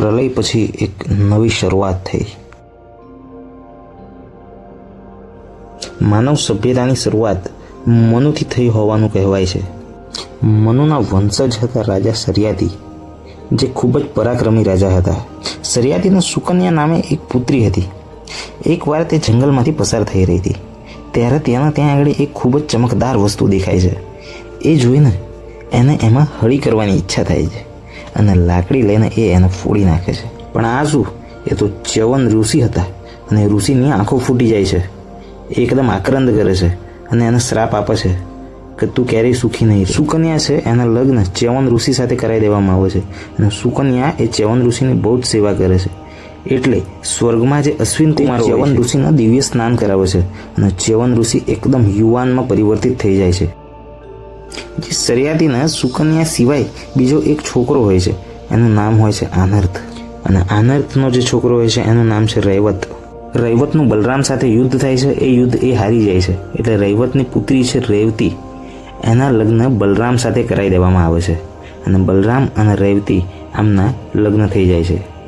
પ્રલય પછી એક નવી શરૂઆત થઈ. માનવ સભ્યતાની શરૂઆત મનુથી થઈ હોવાનું કહેવાય છે. મનુના વંશજ હતા રાજા સરિયાદી જે ખૂબ જ પરાક્રમી રાજા હતા. સરિયાતીના સુકન્યા નામે એક પુત્રી હતી. એકવાર તે જંગલમાંથી પસાર થઈ રહી હતી. ત્યારે ત્યાંના ત્યાં આગળ એક ખૂબ જ ચમકદાર વસ્તુ દેખાય છે. એ જોઈને એને એમાં હળી કરવાની ઈચ્છા થાય છે. અને લાકડી લઈને એ એને ફોડી નાખે છે. પણ આ શું? એ તો ચ્યવન ઋષિ હતા અને ઋષિની આંખો ફૂટી જાય છે. એ એકદમ આક્રંદ કરે છે અને એને શ્રાપ આપે છે કે તું ક્યારેય સુખી નહીં સુકન્યા છે એના લગ્ન ચ્યવન ઋષિ સાથે કરાવી દેવામાં આવે છે અને સુકન્યા એ ચ્યવન ઋષિની બહુ જ સેવા કરે છે. એટલે સ્વર્ગમાં જે અશ્વિન કુમાર ચ્યવન ઋષિના દિવ્ય સ્નાન કરાવે છે અને ચ્યવન ઋષિ એકદમ યુવાનમાં પરિવર્તિત થઈ જાય છે. જે સરિયાતીના સુકન્યા સિવાય બીજો એક છોકરો હોય છે, એનું નામ હોય છે આનર્થ. અને આનર્થનો જે છોકરો હોય છે, એનું નામ છે રૈવત. રૈવતનું બલરામ સાથે યુદ્ધ થાય છે, એ યુદ્ધ એ હારી જાય છે. એટલે રૈવતની પુત્રી છે રેવતી. એના લગ્ન બલરામ સાથે કરાવી દેવામાં આવે છે. અને બલરામ અને રેવતી આમના લગ્ન થઈ જાય છે.